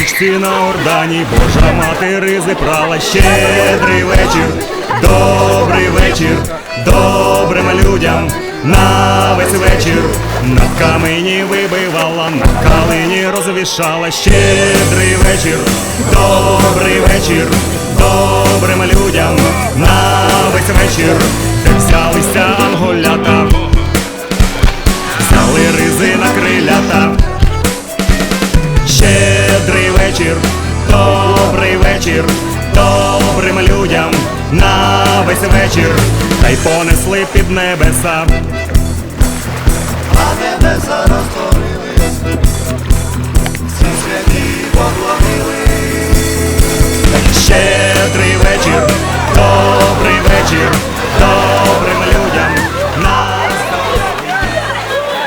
річці на Ордані, Божа мати ризи прала. Щедрий вечір, добрий вечір, добрим людям на весь вечір. На камені вибивала, на калині розвішала. Щедрий вечір, добрий вечір, добрим людям на весь вечір. Де взялися анголята, взяли ризи на крилята. Вечір, добрий вечір, добрим людям на весь вечір, та понесли під небеса.